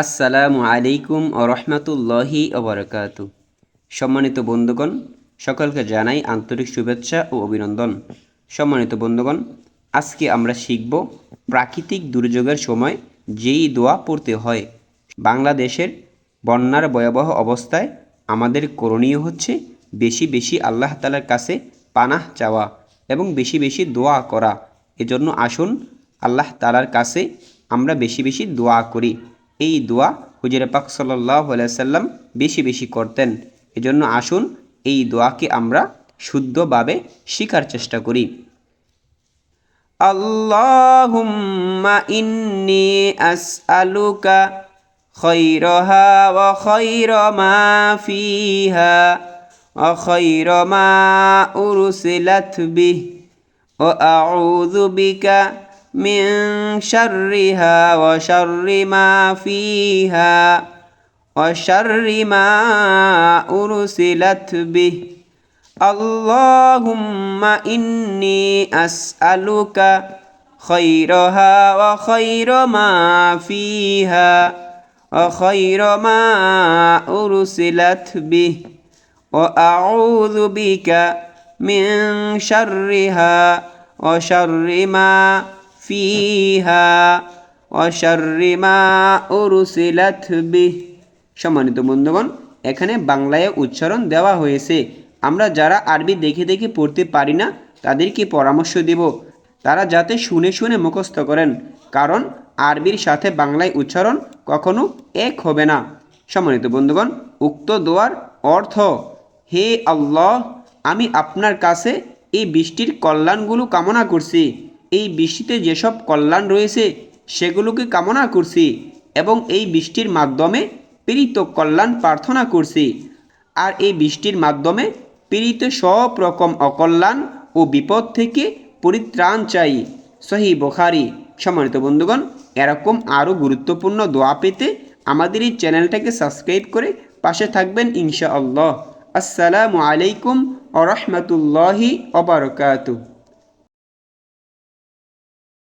আসসালামু আলাইকুম ও রহমতুল্লাহি ওবরাকাতু সম্মানিত বন্ধুগণ, সকলকে জানাই আন্তরিক শুভেচ্ছা ও অভিনন্দন। সম্মানিত বন্ধুগণ, আজকে আমরা শিখব প্রাকৃতিক দুর্যোগের সময় যেই দোয়া পড়তে হয়। বাংলাদেশের বন্যার ভয়াবহ অবস্থায় আমাদের করণীয় হচ্ছে বেশি বেশি আল্লাহ তালার কাছে পানাহ চাওয়া এবং বেশি বেশি দোয়া করা। এজন্য আসুন আল্লাহ তালার কাছে আমরা বেশি বেশি দোয়া করি। এই দোয়া হুজুর পাক সাল্লাহ সাল্লাম বেশি বেশি করতেন। এজন্য আসুন এই দোয়াকে আমরা শুদ্ধভাবে শেখার চেষ্টা করি। আল্লাহুম্মা ইন্নি ফিহা ওয়া আউযু বিকা من شرها وشر ما فيها وشر ما أرسلت به اللهم إني أسألك خيرها وخير ما فيها وخير ما أرسلت به وأعوذ بك من شرها وشر ما সম্মানিত বন্ধুগণ, এখানে বাংলায় উচ্চারণ দেওয়া হয়েছে। আমরা যারা আরবি দেখে দেখে পড়তে পারি না, তাদেরকে পরামর্শ দেব। তারা যাতে শুনে শুনে মুখস্থ করেন, কারণ আরবির সাথে বাংলায় উচ্চারণ কখনো এক হবে না। সম্মানিত বন্ধুগণ, উক্ত দোয়ার অর্থ, হে আল্লাহ, আমি আপনার কাছে এই বৃষ্টির কল্যাণগুলো কামনা করছি। এই বৃষ্টিতে যেসব কল্যাণ রয়েছে, সেগুলোকে কামনা করছি এবং এই বৃষ্টির মাধ্যমে পীড়িত কল্যাণ প্রার্থনা করছি। আর এই বৃষ্টির মাধ্যমে পীড়িত সব রকম অকল্যাণ ও বিপদ থেকে পরিত্রাণ চাই। সহি বোখারি। সম্মানিত বন্ধুগণ, এরকম আরও গুরুত্বপূর্ণ দোয়া পেতে আমাদের এই চ্যানেলটাকে সাবস্ক্রাইব করে পাশে থাকবেন ইনশাআল্লাহ। আসসালামু আলাইকুম আ রহমতুল্লাহি